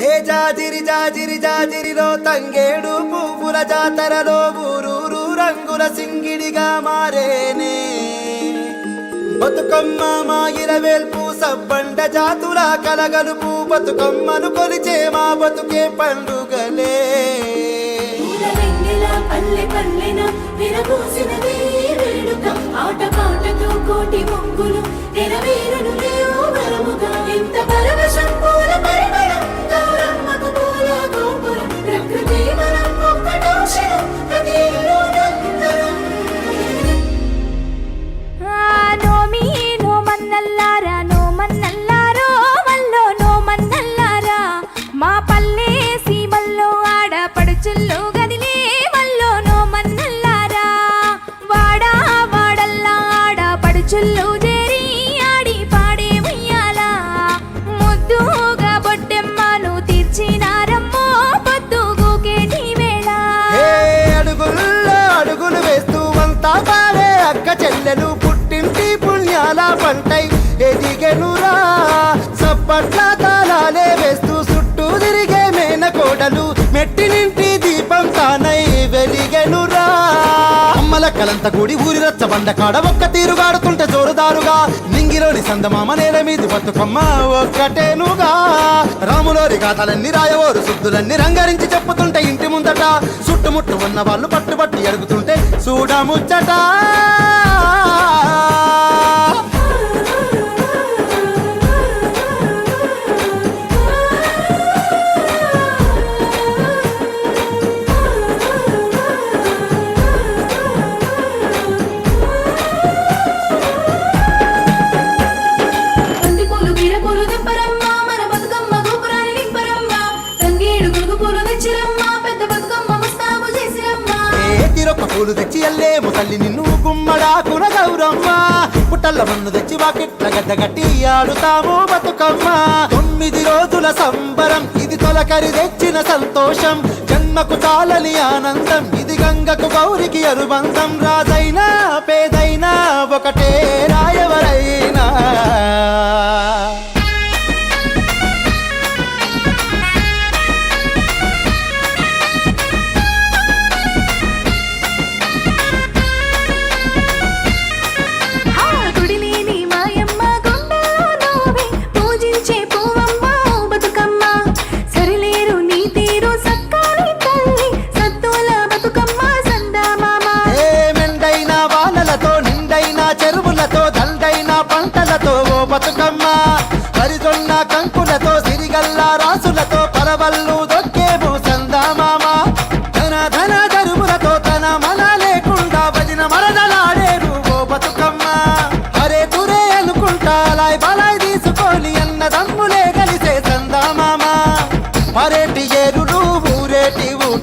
హే జాజిరి జాజిరి జాజిరిలో తంగేడు పువ్వుల జాతరలో ఊరూరు రంగుల సింగిడిగా మారేనే. బతుకమ్మ మా ఇరవేల్పు సబ్బండ జాతుల కలగలుపు బతుకమ్మను కొలిచే మా బతుకే పండుగలే. పల్లె పల్లెన విరబూసినది వేడుక ఆట పాటతో కోటి ముగ్గులు నెరవేరును ఆడపడుచుల్లో గదిలే మల్లో నోమన్నల్లారా వాడా వాడల్లా ఆడపడుచుల్లో చేరి ఆడి పాడే ఉయ్యాలా. ముద్దుగా బొట్టెమ్మను తీర్చినారమ్మో పొద్దుగూకేటి వేళ హే అడుగుల్లో అడుగులు వేస్తూ అంతా పాడే అక్క చెల్లెలు అమ్మల కలంత కూడి ఊరి రచ్చబండ కాడ ఒక్క తీరుగాడుతుంటే జోరుదారుగా. నింగిలోని సందమామ నేల మీది బతుకమ్మ ఒక్కటేనుగా. రాములోరి గాథలన్నీ రాయవోరు శుద్ధులన్నీ రంగరించి చెప్పుతుంటే ఇంటి ముందట. చుట్టుముట్టు ఉన్న వాళ్ళు పట్టుబట్టి ఎరుగుతుంటే చూడముచ్చట పూలు తెచ్చి ఎల్లేము తల్లి నిన్ను గుమ్మడాకున గౌరమ్మ. పుట్టల్ల మన్ను తెచ్చి వాకిట్ల గడ్డ గట్టి ఆడుతాము బతుకమ్మ. తొమ్మిది రోజుల సంబరం ఇది తొలకరి తెచ్చిన సంతోషం. జన్మకు చాలని ఆనందం ఇది గంగకు గౌరికి అనుబంధం రాజైనా పేదైనా ఒకటే రాయవరై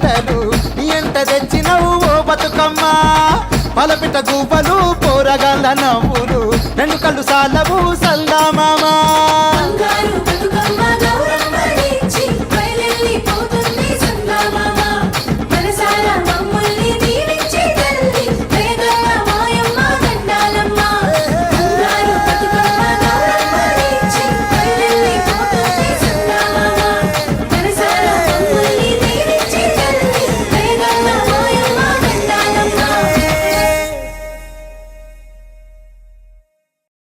పంటలు ఎంత తెచ్చినవు ఓ బతుకమ్మ? పలపిట గువ్వలు పోరగాల నవ్వులు రెండు కళ్ళు సాలవు సల్దామామా